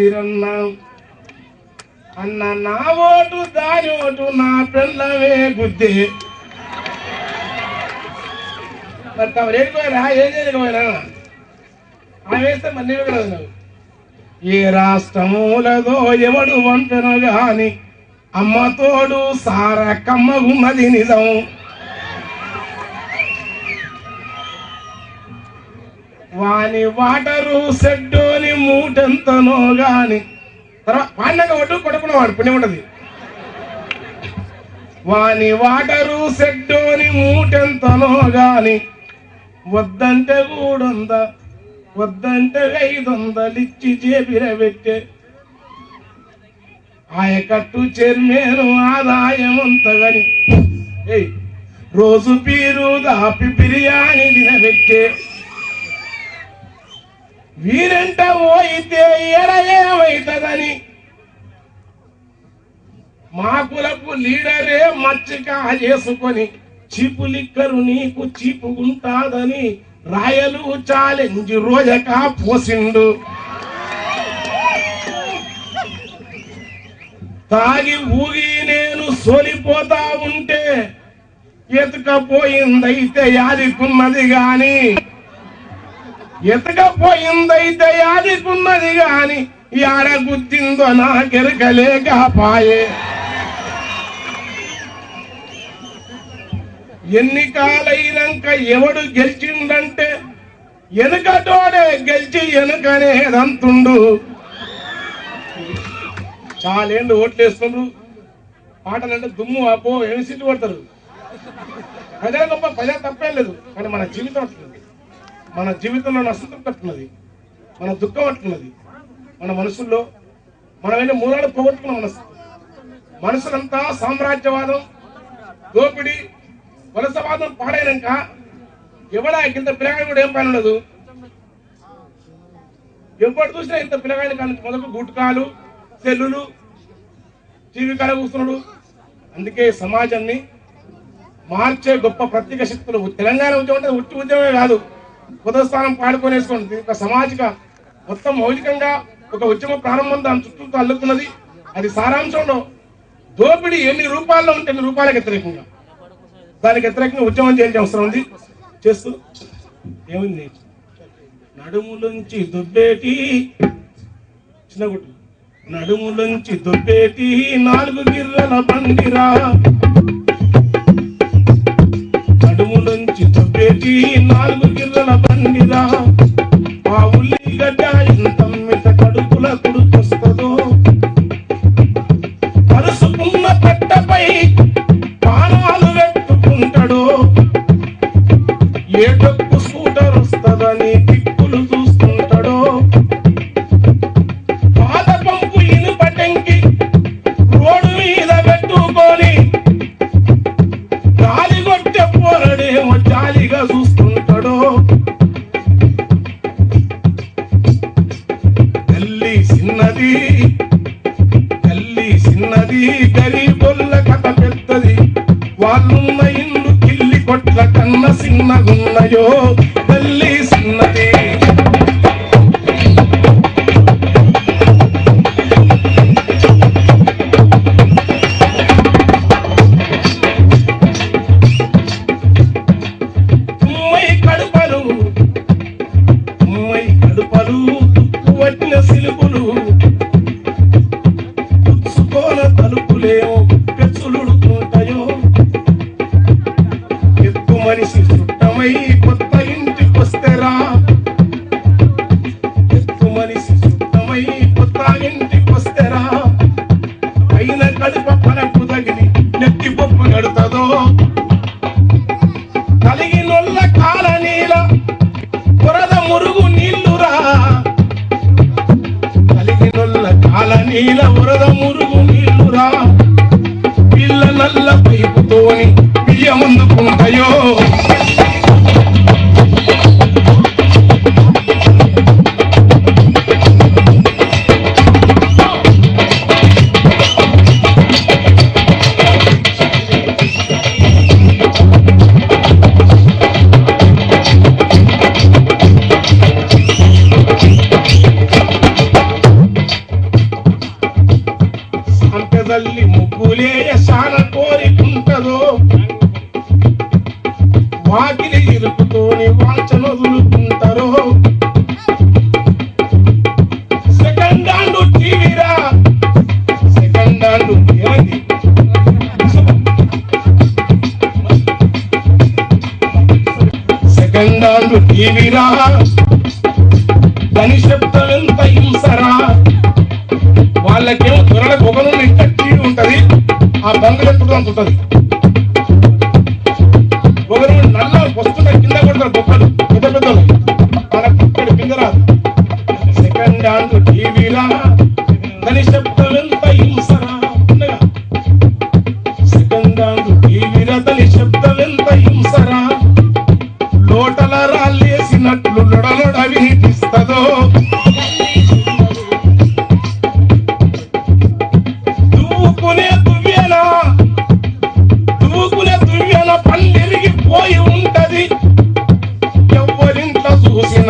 తిరన్నా. అన్న నా ఓటు దాని ఓటు నా పిల్లవే గుద్దే. మరి తమరు ఏడుకోరా ఏం చేయకపోయినా ఆమె వేస్తే మరి నేను కూడా ఏ రాష్ట్రములదో ఎవడు వంపెను గాని అమ్మ తోడు సార కమ్మగున్నది నిజం. వాని వాటరు సెడ్డోని మూటెంతనో గాని. తర్వాత వాడినాక ఒడ్డు కొడుకున్న వాడు పుణ్యం ఉంటది వాని వాటరు సెడ్డోని మూటెంతనో గాని. వద్దంటే కూడొంద వద్దంటే ఐదొందలిచ్చి చేపిరబెట్టే ఆయకట్టు చెర్మేను ఆదాయమంతగని. ఏయ్ రోజు పీరు దాపి బిర్యానీ తినబెట్టే. వీరంట పోయితే ఎడ మాకులకు మా కులపు లీడరే మచ్చిక చేసుకొని చీపు లిక్కరు నీకు చీపుకుంటాదని రాయలు ఛాలెంజ్ రోజక పోసిండు. తాగి ఊగి నేను సోలిపోతా ఉంటే ఎతుకపోయిందైతే యాదికున్నది గాని. ఎతకపోయిందైతే యాదికున్నది గాని యాడ గుర్తిందో నాకెరకలేకపాయే ఎన్నికాలైనాక ఎవడు గెలిచిండంటే ఎనుకటోడే గెలిచి ఎనుకనేదంతుండు చాలేండు ఓట్లు వేస్తుండ్రు పాటలు అంటే దుమ్ము అపో ఏమి సీట్లు కొడతారు? ప్రజల గొప్ప ప్రజల తప్పేం లేదు. కానీ మన జీవితం మన జీవితంలో నష్టం అట్లున్నది మన దుఃఖం అట్లున్నది మన మనసుల్లో మనమైన మూలాలు పోగొట్టుకున్న మనసు. మనసులంతా సామ్రాజ్యవాదం దోపిడి వలసవాదం పాడైనాక ఎవడా ఇంత పిల్లగాడి కూడా ఏం పని ఉండదు ఎప్పుడు చూసినా ఇంత పిల్లగాడి కానీ మొదలు గుట్కాలు సెల్లులు టీవీ కాడ కూర్చున్నాడు. అందుకే సమాజాన్ని మార్చే గొప్ప ప్రత్యేక శక్తులు తెలంగాణ ఉద్యమం అంటే ఉట్టి ఉద్యమమే కాదు. పునఃస్థానం పాడుకొని వేసుకోండి ఒక సామాజిక మొత్తం మౌలికంగా ఒక ఉద్యమ ప్రారంభం దాని చుట్టూ అల్లుకున్నది అది సారాంశంలో దోపిడీ ఎన్ని రూపాల్లో ఉంటే ఎన్ని రూపాయలకు వ్యతిరేకంగా? దానికి వ్యతిరేకంగా ఉద్యమం చేయాల్సిన అవసరం ఉంది. చేస్తూ ఏముంది? నడుములోంచి దుబ్బేటి చిన్న నడుములోంచి దుబ్బేటి నాలుగు గిర్రల బండిరా. నడుములోంచి దుబ్బేటి నాలుగు గిర్ర బండిరా చిన్నది గరీబొల్ల బొల్ల 주세요. నల్ల పైపుతోని బియ్యం వాటిని వాకిలి ఇరుపుతోని వాల్చనొదులుకుంటారు సెకండ్ హ్యాండ్ టీవీరా సెకండ్ హ్యాండ్ ఏమైంది సెకండ్ హ్యాండ్ టీవీరా దని శబ్దం ఎంత హింసరా. వాళ్ళకేమో త్వరలో పొగలు కట్టి ఉంటది. ఆ బంగులు ఎప్పుడు అంత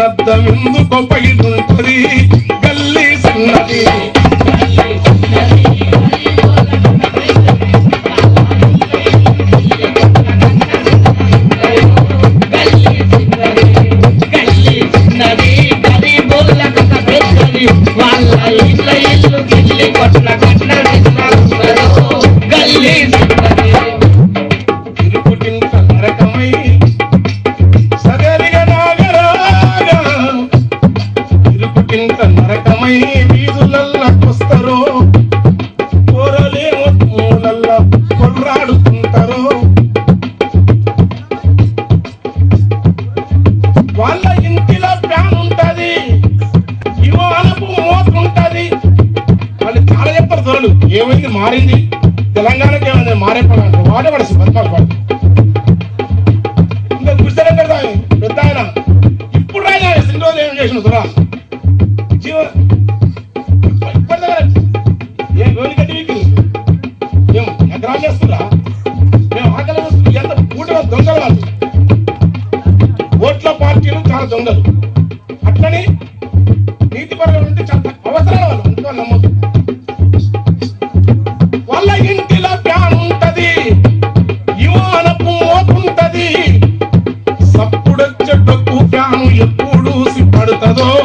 నద్దమిందుకో పైదుంటది matador.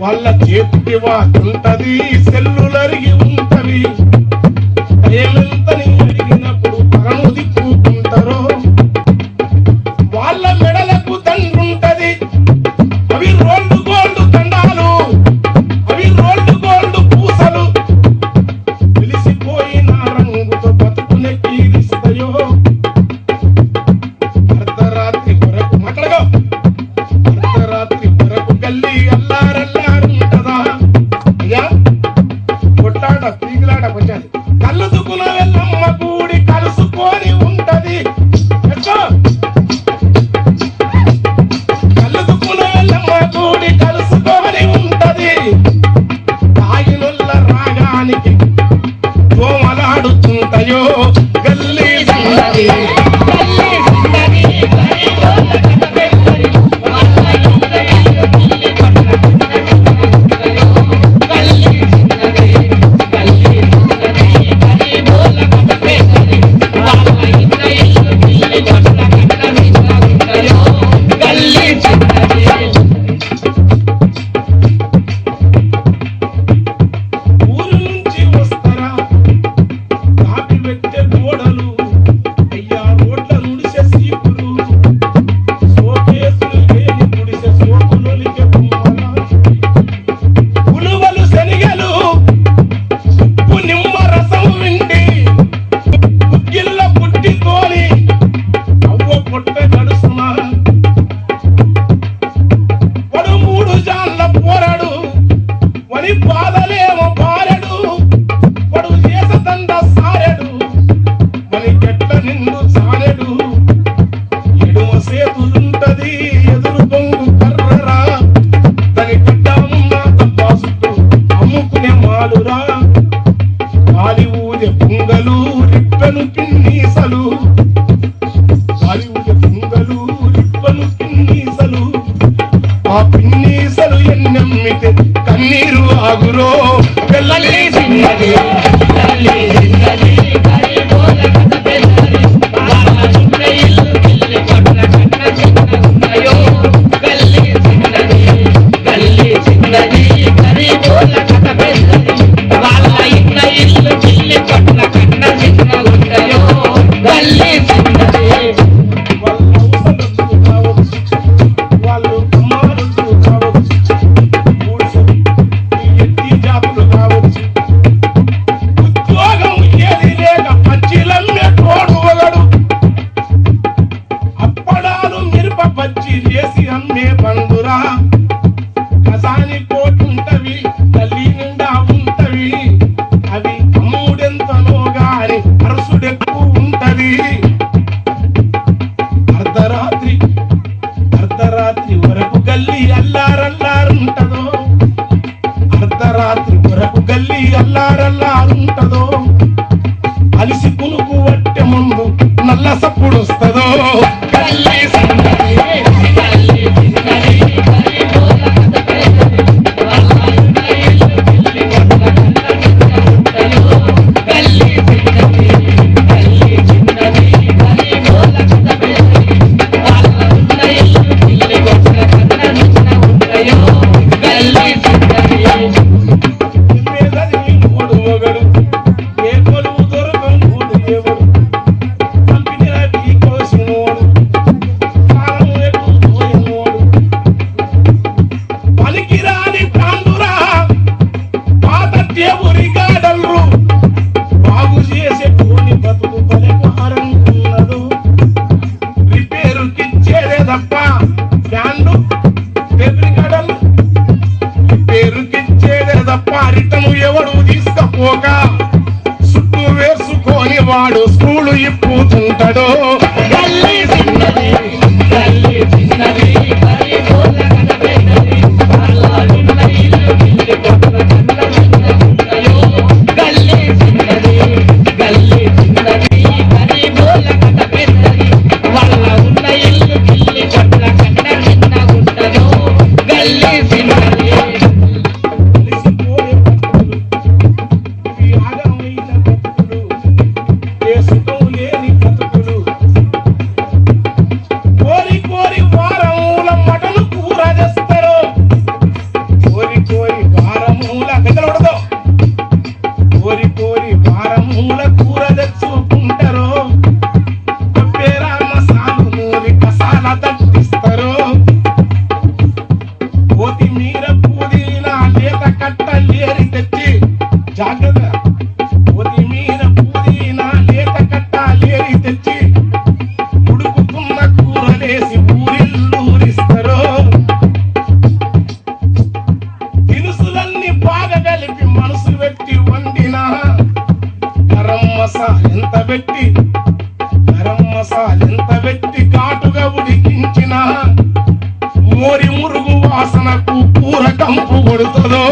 వాళ్ళ చేతి వాటి ఉంటది సెల్లులరిగి ఉంటది. మసాల ఎంత పెట్టి గరం మసాల ఎంత పెట్టి ఘాటుగా ఉడికించిన మోరి మురుగు వాసనకు కూర కంపు కొడుతుందో.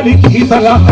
कलिखी सलाह